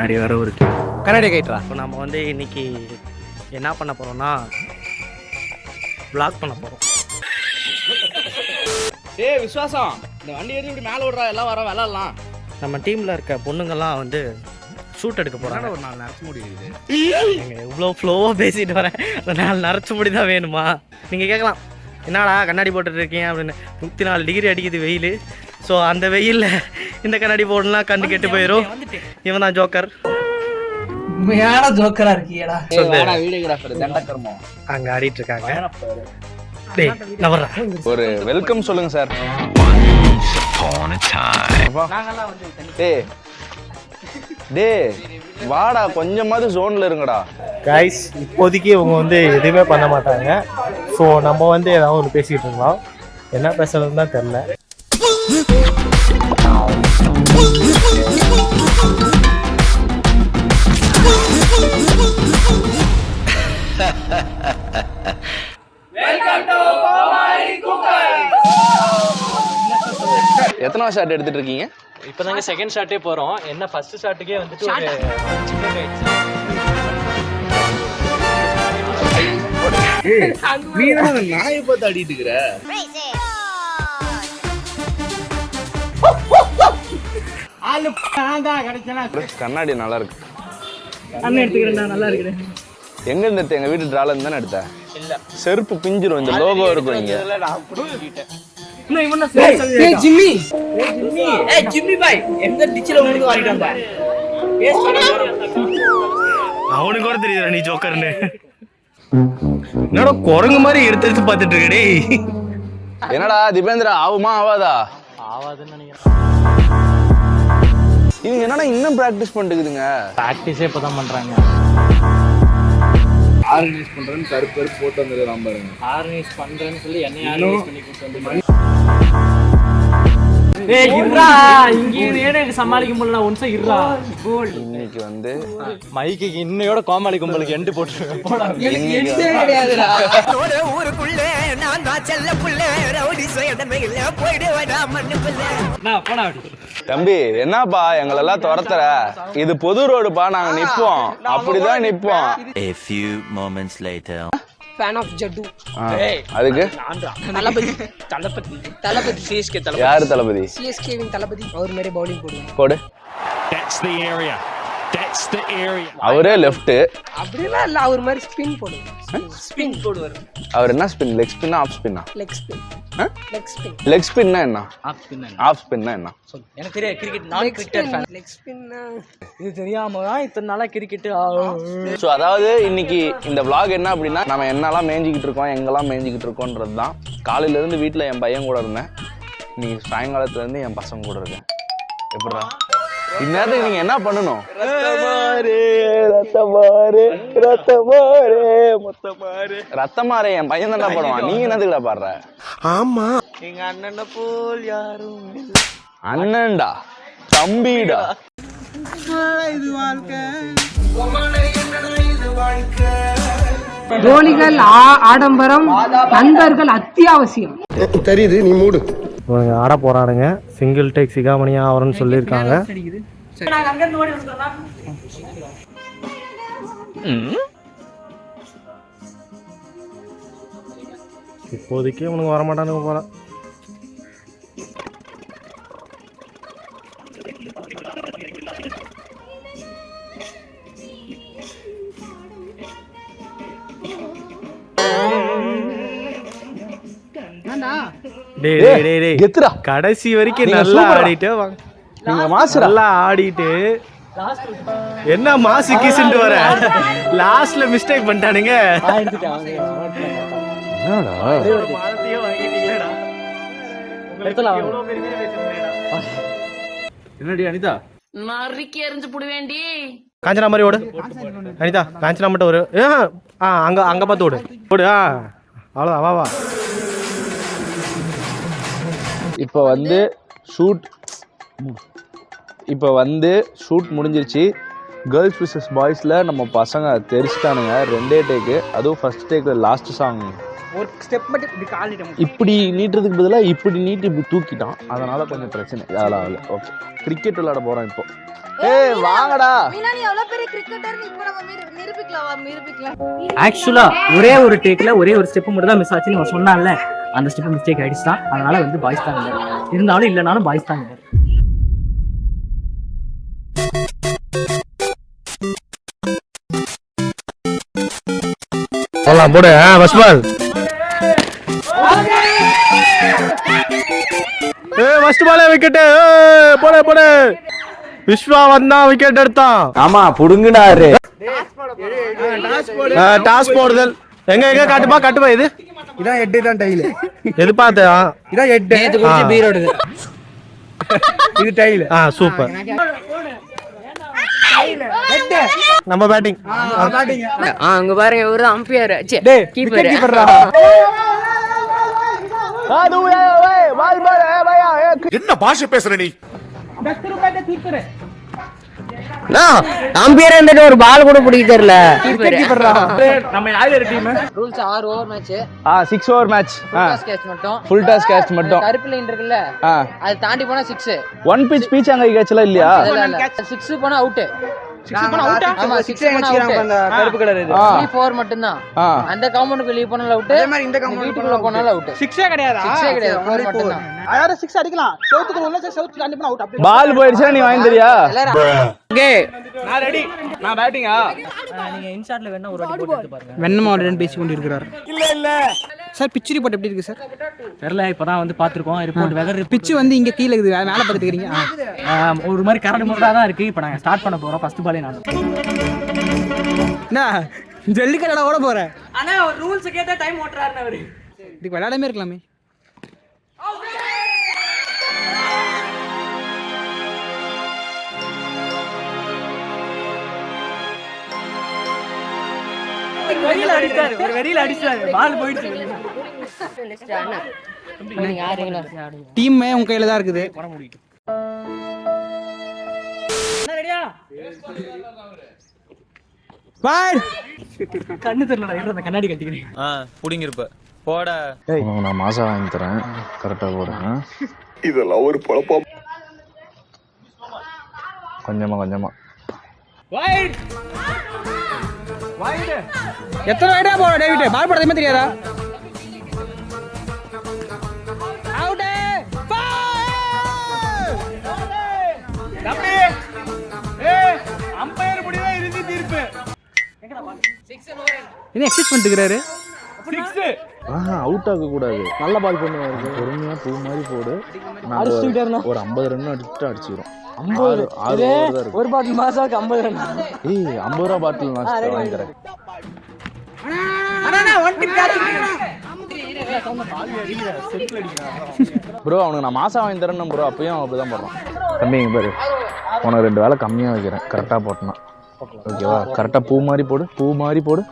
கண்ணாடி வேற இருக்கு. கண்ணாடி கைட்ரா இப்போ நம்ம வந்து இன்னைக்கு என்ன பண்ண போகிறோம்னா vlog பண்ண போகிறோம் ஏய் விஸ்வாசம் இந்த வண்டி ஏறி இப்படி மேலே விடுறா எல்லாம் வர விளாட்லாம் நம்ம டீமில் இருக்க பொண்ணுங்கள்லாம் வந்து ஷூட் எடுக்க போகிறாங்க ஒரு நாலு நிறச்சு முடியுது. நீங்கள் இவ்வளோ ஃப்ளோவாக பேசிட்டு வரேன். அந்த நாலு நரைச்ச முடி தான் வேணுமா? நீங்கள் கேட்கலாம். என்னடா கண்ணாடி போட்டுட்டு இருக்கீங்க அப்படின்னு. நூற்றி நாலு டிகிரி அடிக்குது வெயில். ஸோ அந்த வெயிலில் இந்த கண்ணாடி போடலாம் கண்ணு கெட்டு போயிடும் இவன் தான் ஜோக்கர். உண்மையான ஜோக்கரா இருக்கியடா. அங்கே ஆடிட்டு இருக்காங்க. டேய் நான் வர்றேன். ஒரு வெல்கம் சொல்லுங்க சார். டேய் டேய் வாடா கொஞ்சமாவது ஜோன்ல இருங்கடா. கைஸ் இப்போதைக்கு இவங்க வந்து எதுவுமே பண்ண மாட்டாங்க. ஸோ நம்ம வந்து ஏதாவது ஒன்று பேசிக்கிட்டு இருக்கலாம். என்ன பேசுறதுன்னு தான் தெரில எத்தனை ஷாட் எடுத்துட்டு இருக்கீங்க இப்போதாங்க செகண்ட் ஷாட்டே போகிறோம் என்ன ஃபர்ஸ்ட் ஷாட்டுக்கே வந்துட்டு ஒரு சிக்கன் ஆயிடுச்சு நீ நாயை பார்த்து இருக்கிற கண்ணாடி நல்லா இருக்கு. அண்ணன் எடுத்துக்கிறேன்டா நல்லா இருக்குது. எங்க இருந்து எடுத்த? எங்க வீட்டு டிரால இருந்து தானே எடுத்த? செருப்பு பிஞ்சிரும் இந்த லோகோ இருக்கும் இங்க. ஏய் ஜிம்மி. ஏய் ஜிம்மி. பாய் எந்த டிச்சில உங்களுக்கு வாங்கிட்டு வந்த? அவனுக்கு கூட தெரியுதுடா நீ ஜோக்கர்னு. என்னடா குரங்கு மாதிரி எடுத்து எடுத்து பார்த்துட்டு இருக்க டேய். என்னடா திபேந்திரா ஆகுமா ஆவாதா? ஆகாதுன்னு நினைக்கிறேன். இவங்க என்னடா இன்னும் பிராக்டிஸ் பண்ணிட்டுக்குதுங்க ப்ராக்டிஸே இப்போ தான் பண்ணுறாங்க ஆர்கனைஸ் பண்றேன்னு கருப்பு கருப்பு போட்டு வந்துருக்கான் பாருங்க. ஆர்கனைஸ் பண்ணுறேன்னு சொல்லி என்னை ஆர்கனைஸ் பண்ணி கோல் இன்னைக்கு வந்து மைக்கு இன்னையோட கோமாளி கும்பலுக்கு எண்டு தம்பி என்னப்பா எங்களெல்லாம் துரத்துற? இது பொது ரோடுப்பா நாங்க நிப்போம். அப்படிதான் நிப்போம். A few moments later. Fan of Jaddu அதுக்கு? தளபதி. தளபதி. தளபதி. சிஎஸ்கே தளபதி? யாரு தளபதி சிஎஸ்கேவின் தளபதி. அவர் மாதிரி பவுலிங் போடுவாங்க போடு. அவரே லெஃப்ட் அப்படிலாம் இல்ல அவர் மாதிரி ஸ்பின் போடுவார். ஸ்பின் போடுவார். அவர் என்ன ஸ்பின் லெக் ஸ்பின்னா off ஸ்பின்னா leg spin leg spin leg ஸ்பின்னா என்ன? ஆஃப் ஸ்பின்னா என்ன? எனக்கு தெரியாது கிரிக்கெட் நான் கிரிக்கெட் ஃபேன் லெக் ஸ்பின்னா இது தெரியாம தான் இத்தனை நாளா கிரிக்கெட் ஸோ அதாவது இன்னைக்கு இந்த vlog என்ன அப்படின்னா நம்ம என்னெல்லாம் மேய்ஞ்சிக்கிட்டு இருக்கோம் எங்கெல்லாம் மேய்ஞ்சிக்கிட்டு இருக்கோன்றது தான். காலையில இருந்து வீட்டில் என் பையன் கூட இருந்தேன். இன்னைக்கு சாயங்காலத்துல இருந்து என் பசங்க கூட இருக்கேன். எப்படிடா? இந்நேரத்துக்கு நீங்க என்ன பண்ணணும்? ரத்தமாரே என் பையன் தானே பாடுவான். நீங்க என்னதுக்குடா பாடுற? எங்க அண்ணனை போல் யாரும் அண்ணன்டா தம்பிடா. தோழிகள் ஆடம்பரம் நண்பர்கள் அத்தியாவசியம். இவனுங்க ஆட போறானுங்க. சிங்கிள் டேக் சிகாமணியா ஆவரன்னு சொல்லியிருக்காங்க. இப்போதைக்கு இவனுங்க வரமாட்டானுங்க போல. டேய் டேய் டேய் கெத்துடா. கடைசி வரைக்கும் நல்லா. ஆடிட்டு வாங்க நீங்க மாசுடா. நல்லா ஆடிட்டு. என்ன மாசு கீசுன்ட்டு வர? லாஸ்ட்ல மிஸ்டேக் பண்ணிட்டானுங்க. என்னடா? என்னடி அனிதா? நறுக்கி எறிஞ்சு புடுவேண்டி காஞ்சனா மாதிரி ஓடு. அனிதா காஞ்சனா மட்டும் ஒரு ஆ அங்க அங்க பார்த்து ஓடு. ஓடு ஆ. அவ்வளோதான் வா வா. இப்போ வந்து ஷூட் இப்போ வந்து ஷூட் முடிஞ்சிருச்சு. கேர்ள்ஸ் விசஸ் பாய்ஸில் நம்ம பசங்க தெரிச்சிட்டானுங்க. ரெண்டே டேக்கு அதுவும் ஃபர்ஸ்ட் டேக்கில் லாஸ்ட் சாங் ஒரு ஸ்டெப் மட்டும் இப்படி நீட்டுறதுக்கு பதிலாக இப்படி நீட்டி இப்படி தூக்கிட்டான். அதனால கொஞ்சம் பிரச்சனை. அதெல்லாம் ஆகல ஓகே கிரிக்கெட் விளையாட போகிறோம் இப்போ. ஏய் வாங்கடா. மீனா நீ எவ்வளவு பெரிய கிரிக்கெட்டர் நீ? இப்போ நம்ம நிரு- நிரூபிக்கலாம்? நிரூபிக்கலாம். ஆக்சுவலா ஒரே ஒரு டேக்ல ஒரே ஒரு ஸ்டெப் மட்டும் தான் மிஸ் ஆச்சுன்னு அவன் சொன்னான்ல. அந்த ஸ்டெப் மிஸ்டேக் ஆயிடுச்சுதான் அதனால வந்து பாய்ஸ் தான் winner. இருந்தாலும் இல்லைனாலும் பாய்ஸ் தான் winner. போலாம் போடு. ஆ ஃபர்ஸ்ட் பால் ஏ ஃபர்ஸ்ட் பாலே விக்கெட் போடு போடு. விஸ்வா வந்தா விக்கெட் எடுத்தான். ஆமா புடுங்கினாரு. டாஸ் போடுதல். எங்க எங்க காட்டுப்பா காட்டுப்பா இது. இதான் ஹெட் தான் டைல் எது பார்த்து இதான் ஹெட் நேத்து குடிச்ச பீரோடு இது டைல் ஆ சூப்பர் நம்ம பேட்டிங் அங்க பாருங்க இவரு அம்பியர் டேய் கீப்பர் கீப்பர்ரா என்ன பாஷை பேசுற நீ? அம்பியர் இருந்துட்டு ஒரு பால் கூட பிடிக்க தெரியல. நம்ம யாரு டீம் ரூல்ஸ் ஆறு ஓவர் மேட்ச் ஆ சிக்ஸ் ஓவர் மேட்ச் கேட்ச் மட்டும். ஃபுல் டாஸ் கேட்ச் மட்டும். கருப்பு லைன் இருக்குல்ல அது தாண்டி போனா சிக்ஸ் ஒன் பிச் பீச் அங்கே கேட்ச்லாம் இல்லையா? சிக்ஸ் போனா அவுட் கருப்பு கலர் ஃபோர் அந்த கவுண்டருக்கு லீவ் பண்ணாலும் அவுட் அதே மாதிரி இந்த அவுட் சிக்ஸே கிடையாதா? சிக்ஸே கிடையாது. ஃபோர் மட்டும்தான். அதாவது சிக்ஸ் அடிக்கலாம். செவுத்துக்கு உள்ள செவுத்துக்கு அனுப்பினா அவுட் அப்படி பால் போயிடுச்சுன்னா நீ வாங்கி தெரியா? நான் ரெடி நான் பேட்டிங்கா நீங்க இன்ஷாட்ல வேணா ஒரு வாட்டி போட்டு பாருங்க வெண்ணமாவுடன் பேசி கொண்டு இருக்கிறார் இல்ல இல்ல. சார் பிச் ரிப்போர்ட் எப்படி இருக்கு சார்? தெரியல இப்பதான் வந்து பாத்துருக்கோம் ரிப்போர்ட் வெதர் பிச் வந்து இங்க கீழ இருக்குது மேல இருக்கீங்க ஒரு மாதிரி கரடு முரடா தான் இருக்கு. இப்போ நாங்க ஸ்டார்ட் பண்ண போறோம் ஃபர்ஸ்ட் பாலே நான். என்ன ஜல்லிக்கட்டோட ஓட போறேன் ஆனா ரூல்ஸ் கேட்டா டைம் ஓட்டுறாருன்னு அவரு. இதுக்கு விளையாடாமே இருக்கலாமே. வெறியில அடிச்சாரு. ஒரு வெறியில அடிச்சாரு. பால் போயிடுச்சு டீம் உங்க கையில தான் இருக்குது. ரெடியா? பாய். கண்ணு தெரியல இருந்த அந்த கண்ணாடி கட்டிக்கிறேன். புடிங்கிருப்ப. போட. நான் மாசம் வாங்கி தரேன். கரெக்டாக போடுறேன் இதெல்லாம் ஒரு பொழப்பா கொஞ்சமா கொஞ்சமா. வைட் எத்தனை வைடா போற டேவிட்? பால் போடுறதுமே தெரியாதா? என்ன எக்ஸைட் பண்ணிட்டுக்கிறாரு சிக்ஸ் ஆஹா அவுட் ஆக கூடாது நல்ல பால் பண்ணுவாரு பொறுமையா பூ மாதிரி போடு. நாங்க ஒரு ஐம்பது ரன் அடிச்சுட்டு அடிச்சுக்கிறோம் ஐம்பது ஆறு ஒரு பாட்டில் மாசாக்கு ஐம்பது ரன் ஏய் ஐம்பது ரூபா பாட்டில் நான் வாங்கி தரேன் ப்ரோ அவனுக்கு நான் மாசம் வாங்கி தரேன் ப்ரோ அப்பயும் அப்படிதான் போடுறான். தம்பி இங்க பாரு. உனக்கு ரெண்டு வேலை கம்மியாக வைக்கிறேன். கரெக்டாக போட்டனா. ஓகேவா கரெக்டாக பூ மாதிரி போடு பூ மாதிரி போடு.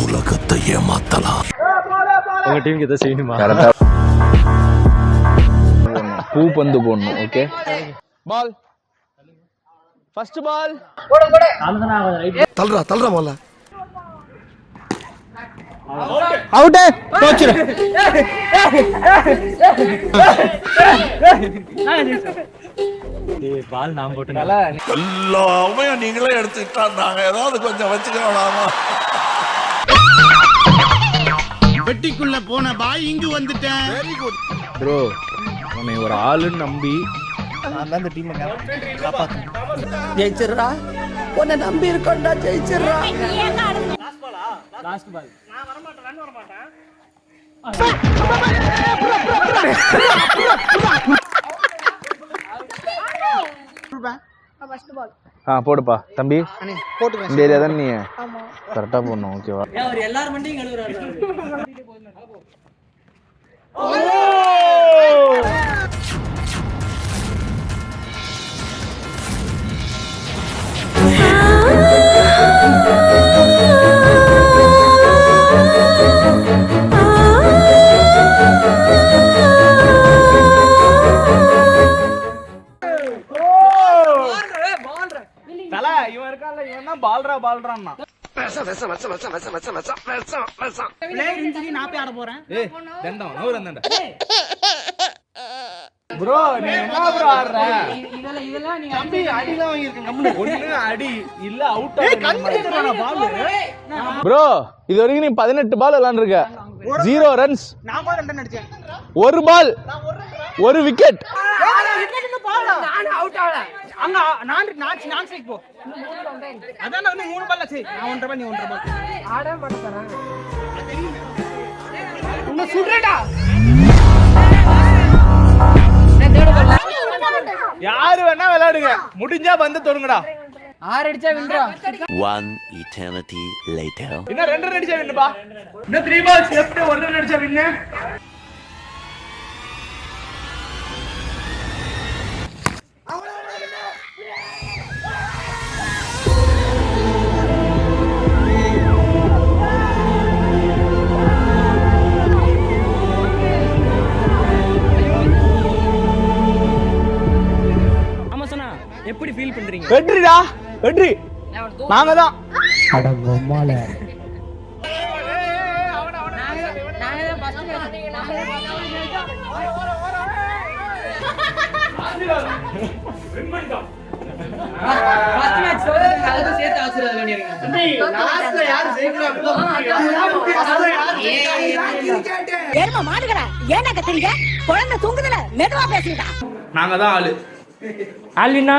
உலகத்தை ஏமாத்தலாம். உங்க டீமுக்கு எதாவது செய்யணுமா? பூ பந்து போடணும் ஓகே பால் ஃபர்ஸ்ட் பால் தள்ளுறா தள்ளுறா முதல்ல. அவுட் கோச்சு பால் நான் போட்டு எல்லாமே நீங்களே எடுத்துக்கிட்டா நாங்க ஏதாவது கொஞ்சம் வச்சுக்கலாமா? வெட்டிக்குள்ள போன பாய் இங்கு வந்துட்டேன். வெரி குட் ப்ரோ உன்னை ஒரு ஆளுன்னு நம்பி நான் தான் இந்த டீமை காப்பாற்றேன் ஜெயிச்சிடுறா? உன்னை நம்பி இருக்கோம்டா ஜெயிச்சிடுறா. லாஸ்ட் பால் ஃபர்ஸ்ட் பால் ஆ போடுப்பா. தம்பி இந்த ஏரியா தான் நீ? கரெக்டாக போடணும் ஓகேவா ஏன் தண்டம் ப்ரோ நீ என்ன ப்ரோ ஆடுற? இதெல்லாம் இதெல்லாம் நீங்க தம்பி அடிலாம் வாங்கியிருக்கேன் ஒண்ணு அடி இல்ல அவுட் ப்ரோ இது வரைக்கும் நீ பதினெட்டு பால் விளாண்டுருக்க. ஜீரோ ரன்ஸ் ஒரு பால் ஒரு விக்கெட் யாரு வேணா விளையாடுங்க. முடிஞ்சா வந்து தொடுங்கடா. ஆறு அடிச்சா வின்றா One eternity later. இன்னும் ரெண்டு ரன் அடிச்சா வின்னுப்பா இன்னும் த்ரீ பால்ஸ் லெஃப்ட் ஒரு ரன் அடிச்சா வின்னு ஆமா சொன்னா எப்படி ஃபீல் பண்றீங்க? வெற்றிடா வெற்றி. நாங்க தான் மாடுகடா ஏன்னா கத்துறீங்க குழந்தை தூங்குதுல மெதுவா பேசுங்கடா. நாங்க தான் ஆளு. ஆல்வினா